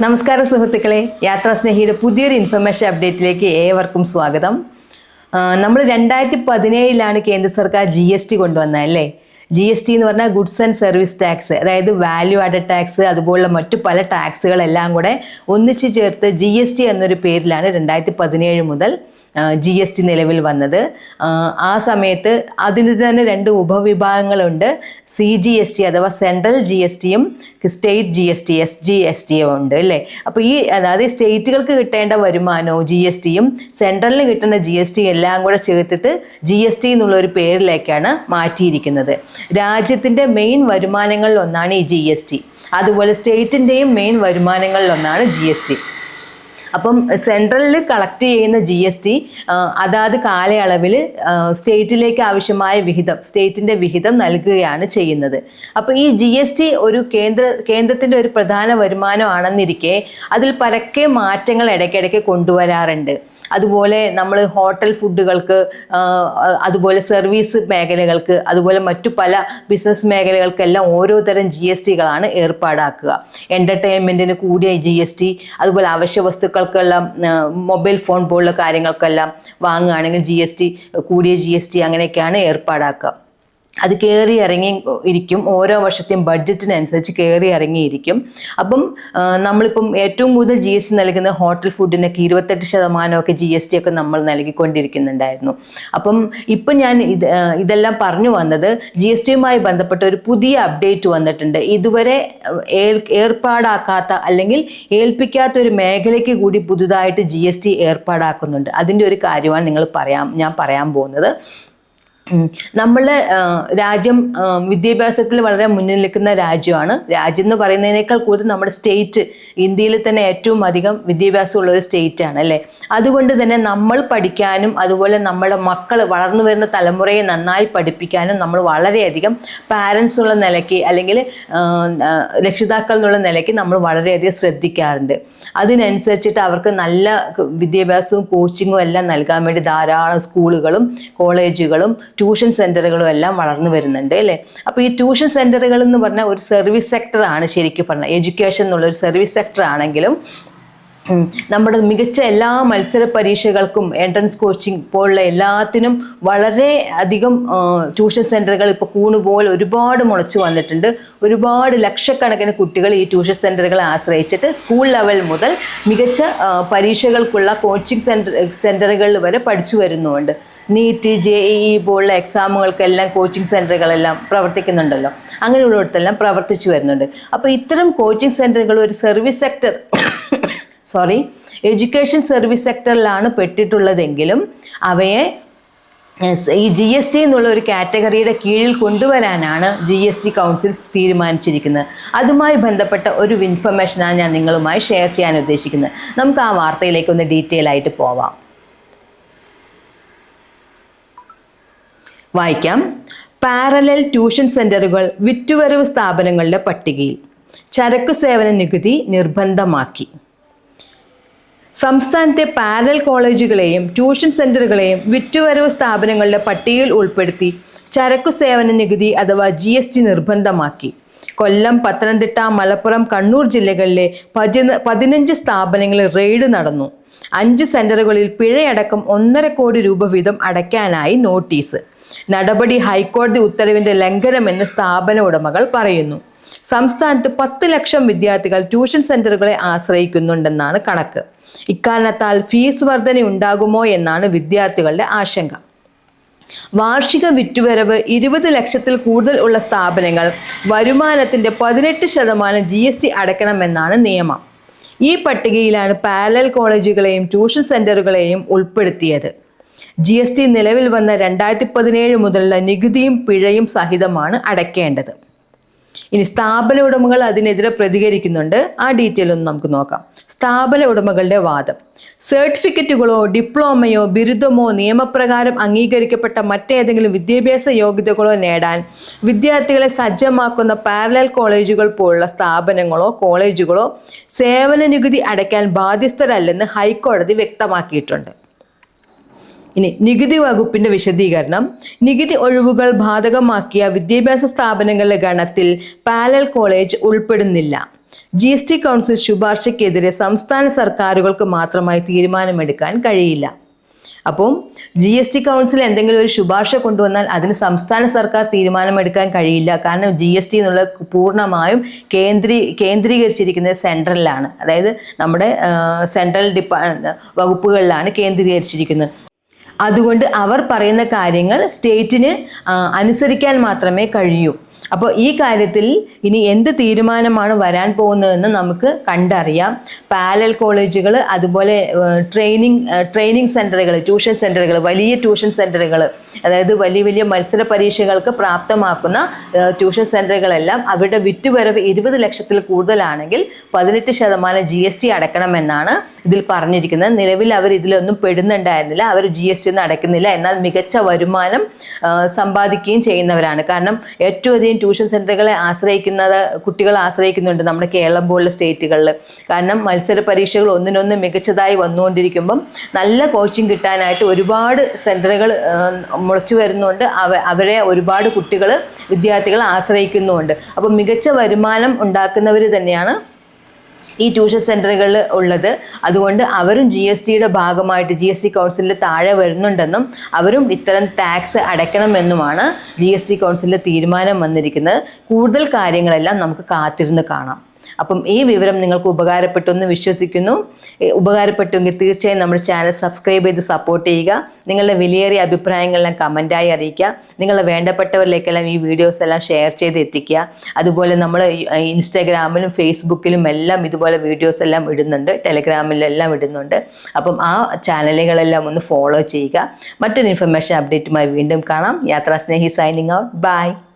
നമസ്കാരം സുഹൃത്തുക്കളെ. യാത്രാ സ്നേഹിയുടെ പുതിയൊരു ഇൻഫർമേഷൻ അപ്ഡേറ്റിലേക്ക് ഏവർക്കും സ്വാഗതം. നമ്മൾ രണ്ടായിരത്തി പതിനേഴിലാണ് കേന്ദ്ര സർക്കാർ ജി എസ് ടി കൊണ്ടുവന്നത് അല്ലേ? ജി എസ് ടി എന്ന് പറഞ്ഞാൽ ഗുഡ്സ് ആൻഡ് സർവീസ് ടാക്സ് അതായത് വാല്യൂ ആഡഡ് ടാക്സ് അതുപോലുള്ള മറ്റു പല ടാക്സുകളെല്ലാം കൂടെ ഒന്നിച്ചു ചേർത്ത് ജി എസ് ടി എന്നൊരു പേരിലാണ് രണ്ടായിരത്തി പതിനേഴ് മുതൽ ജി എസ് ടി നിലവിൽ വന്നത് ആ, സമയത്ത് അതിന് തന്നെ രണ്ട് ഉപവിഭാഗങ്ങളുണ്ട് സി ജി എസ് ടി അഥവാ സെൻട്രൽ ജി എസ് ടിയും state G S T S G S ടിയും ഉണ്ട് അല്ലേ അപ്പോൾ ഈ അതായത് സ്റ്റേറ്റുകൾക്ക് കിട്ടേണ്ട വരുമാനവും ജി എസ് ടിയും സെൻട്രലിന് കിട്ടേണ്ട ജി എസ് ടി എല്ലാം കൂടെ ചേർത്തിട്ട് ജി എസ് ടി എന്നുള്ള ഒരു പേരിലേക്കാണ് മാറ്റിയിരിക്കുന്നത് രാജ്യത്തിന്റെ മെയിൻ വരുമാനങ്ങളിൽ ഒന്നാണ് ഈ ജി എസ് ടി അതുപോലെ സ്റ്റേറ്റിന്റെയും മെയിൻ വരുമാനങ്ങളിൽ ഒന്നാണ് ജി എസ് ടി അപ്പം സെൻട്രലിൽ കളക്ട് ചെയ്യുന്ന ജി എസ് ടി അതാത് കാലയളവിൽ സ്റ്റേറ്റിലേക്ക് ആവശ്യമായ വിഹിതം സ്റ്റേറ്റിന്റെ വിഹിതം നൽകുകയാണ് ചെയ്യുന്നത്. അപ്പോൾ ഈ ജി എസ് ടി ഒരു കേന്ദ്ര കേന്ദ്രത്തിന്റെ ഒരു പ്രധാന വരുമാനമാണെന്നിരിക്കെ അതിൽ പരക്കെ മാറ്റങ്ങൾ ഇടയ്ക്കിടയ്ക്ക് കൊണ്ടുവരാറുണ്ട്. അതുപോലെ നമ്മൾ ഹോട്ടൽ ഫുഡുകൾക്ക് അതുപോലെ സർവീസ് മേഖലകൾക്ക് അതുപോലെ മറ്റു പല ബിസിനസ് മേഖലകൾക്കെല്ലാം ഓരോ തരം ജി എസ് ടികളാണ് ഏർപ്പാടാക്കുക. എന്റർടൈൻമെന്റിന് കൂടിയ ജി എസ് ടി അതുപോലെ അവശ്യ വസ്തുക്കൾക്കെല്ലാം മൊബൈൽ ഫോൺ പോലുള്ള കാര്യങ്ങൾക്കെല്ലാം വാങ്ങുകയാണെങ്കിൽ ജി എസ് ടി കൂടിയ ജി എസ് ടി അങ്ങനെയൊക്കെയാണ് ഏർപ്പാടാക്കുക. അത് കയറി ഇറങ്ങി ഇരിക്കും. ഓരോ വർഷത്തെയും ബഡ്ജറ്റിനനുസരിച്ച് കയറി ഇറങ്ങിയിരിക്കും അപ്പം നമ്മളിപ്പം ഏറ്റവും കൂടുതൽ ജി എസ് ടി നൽകുന്ന ഹോട്ടൽ ഫുഡിനൊക്കെ ഇരുപത്തെട്ട് ശതമാനമൊക്കെ ജി എസ് ടി ഒക്കെ നമ്മൾ നൽകിക്കൊണ്ടിരിക്കുന്നുണ്ടായിരുന്നു. അപ്പം ഇപ്പം ഞാൻ ഇത് ഇതെല്ലാം പറഞ്ഞു വന്നത് ജി എസ് ടിയുമായി ബന്ധപ്പെട്ട ഒരു പുതിയ അപ്ഡേറ്റ് വന്നിട്ടുണ്ട്. ഇതുവരെ ഏർപ്പാടാക്കാത്ത അല്ലെങ്കിൽ ഏൽപ്പിക്കാത്ത ഒരു മേഖലയ്ക്ക് കൂടി പുതുതായിട്ട് ജി എസ് ടി ഏർപ്പാടാക്കുന്നുണ്ട്. അതിന്റെ ഒരു കാര്യമാണ് നിങ്ങൾ പറയാം ഞാൻ പറയാൻ പോകുന്നത്. നമ്മളെ രാജ്യം വിദ്യാഭ്യാസത്തിൽ വളരെ മുന്നിൽ നിൽക്കുന്ന രാജ്യമാണ്. രാജ്യം എന്ന് പറയുന്നതിനേക്കാൾ കൂടുതൽ നമ്മുടെ സ്റ്റേറ്റ് ഇന്ത്യയിൽ തന്നെ ഏറ്റവും അധികം വിദ്യാഭ്യാസമുള്ള ഒരു സ്റ്റേറ്റ് ആണ് അല്ലേ? അതുകൊണ്ട് തന്നെ നമ്മൾ പഠിക്കാനും അതുപോലെ നമ്മുടെ മക്കൾ വളർന്നു വരുന്ന തലമുറയെ നന്നായി പഠിപ്പിക്കാനും നമ്മൾ വളരെയധികം പാരൻസ് ഉള്ള നിലയ്ക്ക് അല്ലെങ്കിൽ രക്ഷിതാക്കൾ എന്നുള്ള നിലയ്ക്ക് നമ്മൾ വളരെയധികം ശ്രദ്ധിക്കാറുണ്ട്. അതിനനുസരിച്ചിട്ട് അവർക്ക് നല്ല വിദ്യാഭ്യാസവും കോച്ചിങ്ങും എല്ലാം നൽകാൻ വേണ്ടി ധാരാളം സ്കൂളുകളും കോളേജുകളും ട്യൂഷൻ സെന്ററുകളും എല്ലാം വളർന്നു വരുന്നുണ്ട് അല്ലേ? അപ്പോൾ ഈ ട്യൂഷൻ സെന്ററുകൾ എന്ന് പറഞ്ഞാൽ ഒരു സർവീസ് സെക്ടറാണ് ശരിക്കും പറഞ്ഞാൽ എഡ്യൂക്കേഷൻ എന്നുള്ള ഒരു സർവീസ് സെക്ടർ ആണെങ്കിലും നമ്മുടെ മികച്ച എല്ലാ മത്സര പരീക്ഷകൾക്കും എൻട്രൻസ് കോച്ചിങ് പോലുള്ള എല്ലാത്തിനും വളരെ അധികം ട്യൂഷൻ സെന്ററുകൾ ഇപ്പോൾ കൂണുപോലെ ഒരുപാട് മുളച്ചു വന്നിട്ടുണ്ട്. ഒരുപാട് ലക്ഷക്കണക്കിന് കുട്ടികൾ ഈ ട്യൂഷൻ സെന്ററുകളെ ആശ്രയിച്ചിട്ട് സ്കൂൾ ലെവൽ മുതൽ മികച്ച പരീക്ഷകൾക്കുള്ള കോച്ചിങ് സെന്റർ സെന്ററുകളിൽ വരെ പഠിച്ചു വരുന്നുമുണ്ട് നീറ്റ് ജെ ഇ പോലുള്ള എക്സാമുകൾക്കെല്ലാം കോച്ചിങ് സെന്ററുകളെല്ലാം പ്രവർത്തിക്കുന്നുണ്ടല്ലോ. അങ്ങനെയുള്ളിടത്തെല്ലാം പ്രവർത്തിച്ചു വരുന്നുണ്ട്. അപ്പോൾ ഇത്തരം കോച്ചിങ് സെന്ററുകൾ ഒരു service sector sorry education service സെക്ടറിലാണ് പെട്ടിട്ടുള്ളതെങ്കിലും അവയെ ഈ ജി എസ് ടി എന്നുള്ള ഒരു കാറ്റഗറിയുടെ കീഴിൽ കൊണ്ടുവരാനാണ് ജി എസ് ടി കൗൺസിൽ തീരുമാനിച്ചിരിക്കുന്നത്. അതുമായി ബന്ധപ്പെട്ട ഒരു ഇൻഫർമേഷനാണ് ഞാൻ നിങ്ങളുമായി ഷെയർ ചെയ്യാൻ ഉദ്ദേശിക്കുന്നത്. നമുക്ക് ആ വാർത്തയിലേക്ക് ഒന്ന് ഡീറ്റെയിൽ ആയിട്ട് പോവാം. വായിക്കാം. പാരലൽ ട്യൂഷൻ സെന്ററുകൾ വിറ്റുവരവ് സ്ഥാപനങ്ങളുടെ പട്ടികയിൽ. ചരക്കു സേവന നികുതി നിർബന്ധമാക്കി. സംസ്ഥാനത്തെ പാരലൽ കോളേജുകളെയും ട്യൂഷൻ സെന്ററുകളെയും വിറ്റുവരവ് സ്ഥാപനങ്ങളുടെ പട്ടികയിൽ ഉൾപ്പെടുത്തി ചരക്കു സേവന നികുതി അഥവാ ജി എസ് ടി നിർബന്ധമാക്കി. കൊല്ലം പത്തനംതിട്ട മലപ്പുറം കണ്ണൂർ ജില്ലകളിലെ പതിന പതിനഞ്ച് സ്ഥാപനങ്ങളിൽ റെയ്ഡ് നടന്നു. അഞ്ച് സെന്ററുകളിൽ പിഴയടക്കം ഒന്നര കോടി രൂപ വീതം അടയ്ക്കാനായി നോട്ടീസ്. നടപടി ഹൈക്കോടതി ഉത്തരവിന്റെ ലംഘനമെന്ന് സ്ഥാപന ഉടമകൾ പറയുന്നു. സംസ്ഥാനത്ത് പത്ത് ലക്ഷം വിദ്യാർത്ഥികൾ ട്യൂഷൻ സെന്ററുകളെ ആശ്രയിക്കുന്നുണ്ടെന്നാണ് കണക്ക്. ഇക്കാരണത്താൽ ഫീസ് വർധന ഉണ്ടാകുമോ എന്നാണ് വിദ്യാർത്ഥികളുടെ ആശങ്ക. വാർഷിക വിറ്റുവരവ് ഇരുപത് ലക്ഷത്തിൽ കൂടുതൽ ഉള്ള സ്ഥാപനങ്ങൾ വരുമാനത്തിന്റെ പതിനെട്ട് ശതമാനം ജി എസ് ടി അടയ്ക്കണമെന്നാണ് നിയമം. ഈ പട്ടികയിലാണ് പാരലൽ കോളേജുകളെയും ട്യൂഷൻ സെന്ററുകളെയും ഉൾപ്പെടുത്തിയത്. ജി എസ് ടി നിലവിൽ വന്ന രണ്ടായിരത്തി പതിനേഴ് മുതലുള്ള നികുതിയും പിഴയും സഹിതമാണ് അടയ്ക്കേണ്ടത്. ഇനി സ്ഥാപന ഉടമകൾ അതിനെതിരെ പ്രതികരിക്കുന്നുണ്ട്. ആ ഡീറ്റെയിൽ ഒന്ന് നമുക്ക് നോക്കാം. സ്ഥാപന ഉടമകളുടെ വാദം. സർട്ടിഫിക്കറ്റുകളോ ഡിപ്ലോമയോ ബിരുദമോ നിയമപ്രകാരം അംഗീകരിക്കപ്പെട്ട മറ്റേതെങ്കിലും വിദ്യാഭ്യാസ യോഗ്യതകളോ നേടാൻ വിദ്യാർത്ഥികളെ സജ്ജമാക്കുന്ന പാരലൽ കോളേജുകൾ പോലുള്ള സ്ഥാപനങ്ങളോ കോളേജുകളോ സേവന നികുതി അടയ്ക്കാൻ ബാധ്യസ്ഥരല്ലെന്ന് ഹൈക്കോടതി വ്യക്തമാക്കിയിട്ടുണ്ട്. ഇനി നികുതി വകുപ്പിന്റെ വിശദീകരണം. നികുതി ഒഴിവുകൾ ബാധകമാക്കിയ വിദ്യാഭ്യാസ സ്ഥാപനങ്ങളുടെ ഗണത്തിൽ പാലൽ കോളേജ് ഉൾപ്പെടുന്നില്ല. ജി എസ് ടി കൗൺസിൽ ശുപാർശയ്ക്കെതിരെ സംസ്ഥാന സർക്കാരുകൾക്ക് മാത്രമായി തീരുമാനമെടുക്കാൻ കഴിയില്ല. അപ്പം ജി എസ് ടി കൗൺസിൽ എന്തെങ്കിലും ഒരു ശുപാർശ കൊണ്ടുവന്നാൽ അതിന് സംസ്ഥാന സർക്കാർ തീരുമാനമെടുക്കാൻ കഴിയില്ല. കാരണം ജി എസ് ടി എന്നുള്ളത് പൂർണമായും കേന്ദ്രീ കേന്ദ്രീകരിച്ചിരിക്കുന്നത് സെൻട്രലിലാണ്. അതായത് നമ്മുടെ സെൻട്രൽ ഡിപ്പാ വകുപ്പുകളിലാണ് കേന്ദ്രീകരിച്ചിരിക്കുന്നത്. അതുകൊണ്ട് അവർ പറയുന്ന കാര്യങ്ങൾ സ്റ്റേറ്റിന് അനുസരിക്കാൻ മാത്രമേ കഴിയൂ. അപ്പോൾ ഈ കാര്യത്തിൽ ഇനി എന്ത് തീരുമാനമാണ് വരാൻ പോകുന്നതെന്ന് നമുക്ക് കണ്ടറിയാം. പാലൽ കോളേജുകൾ അതുപോലെ ട്രെയിനിങ് ട്രെയിനിങ് സെന്ററുകൾ ട്യൂഷൻ സെന്ററുകൾ വലിയ ട്യൂഷൻ സെന്ററുകൾ അതായത് വലിയ വലിയ മത്സര പരീക്ഷകൾക്ക് പ്രാപ്തമാക്കുന്ന ട്യൂഷൻ സെന്ററുകളെല്ലാം അവരുടെ വിറ്റുവരവ് ഇരുപത് ലക്ഷത്തിൽ കൂടുതലാണെങ്കിൽ പതിനെട്ട് ശതമാനം ജി എസ് ടി അടക്കണമെന്നാണ് ഇതിൽ പറഞ്ഞിരിക്കുന്നത്. നിലവിൽ അവർ ഇതിലൊന്നും പെടുന്നുണ്ടായിരുന്നില്ല. അവർ ജി എസ് ടി ഒന്നും അടയ്ക്കുന്നില്ല. എന്നാൽ മികച്ച വരുമാനം സമ്പാദിക്കുകയും ചെയ്യുന്നവരാണ്. കാരണം ഏറ്റവും അധികം ട്യൂഷൻ സെന്ററുകളെ ആശ്രയിക്കുന്നത് കുട്ടികൾ ആശ്രയിക്കുന്നുണ്ട് നമ്മുടെ കേരളം പോലുള്ള സ്റ്റേറ്റുകളിൽ. കാരണം മത്സര പരീക്ഷകൾ ഒന്നിനൊന്ന് മികച്ചതായി വന്നുകൊണ്ടിരിക്കുമ്പം നല്ല കോച്ചിങ് കിട്ടാനായിട്ട് ഒരുപാട് സെന്ററുകൾ മുളച്ചു വരുന്നുണ്ട്. അവ അവരെ ഒരുപാട് കുട്ടികൾ വിദ്യാർത്ഥികൾ ആശ്രയിക്കുന്നുമുണ്ട്. അപ്പോൾ മികച്ച വരുമാനം ഉണ്ടാക്കുന്നവർ തന്നെയാണ് ഈ ട്യൂഷൻ സെന്ററുകളിൽ ഉള്ളത്. അതുകൊണ്ട് അവരും ജി എസ് ടിയുടെ ഭാഗമായിട്ട് ജി എസ് ടി കൗൺസിലിൽ താഴെ വരുന്നുണ്ടെന്നും അവരും ഇത്തരം ടാക്സ് അടയ്ക്കണമെന്നുമാണ് ജി എസ് ടി കൗൺസിലിൽ തീരുമാനം വന്നിരിക്കുന്നത്. കൂടുതൽ കാര്യങ്ങളെല്ലാം നമുക്ക് കാത്തിരുന്ന് കാണാം. അപ്പം ഈ വിവരം നിങ്ങൾക്ക് ഉപകാരപ്പെട്ടു എന്ന് വിശ്വസിക്കുന്നു ഉപകാരപ്പെട്ടുവെങ്കിൽ തീർച്ചയായും നമ്മുടെ ചാനൽ സബ്സ്ക്രൈബ് ചെയ്ത് സപ്പോർട്ട് ചെയ്യുക. നിങ്ങളുടെ വിലയേറിയ അഭിപ്രായങ്ങളെല്ലാം കമന്റായി അറിയിക്കുക. നിങ്ങളുടെ വേണ്ടപ്പെട്ടവരിലേക്കെല്ലാം ഈ വീഡിയോസ് എല്ലാം ഷെയർ ചെയ്ത് എത്തിക്കുക. അതുപോലെ നമ്മൾ ഇൻസ്റ്റാഗ്രാമിലും ഫേസ്ബുക്കിലും എല്ലാം ഇതുപോലെ വീഡിയോസ് എല്ലാം ഇടുന്നുണ്ട്. ടെലഗ്രാമിലെല്ലാം ഇടുന്നുണ്ട്. അപ്പം ആ ചാനലുകളെല്ലാം ഒന്ന് ഫോളോ ചെയ്യുക. മറ്റൊരു ഇൻഫർമേഷൻ അപ്ഡേറ്റുമായി വീണ്ടും കാണാം. യാത്രാ സ്നേഹി സൈനിങ് ഔട്ട്. ബൈ.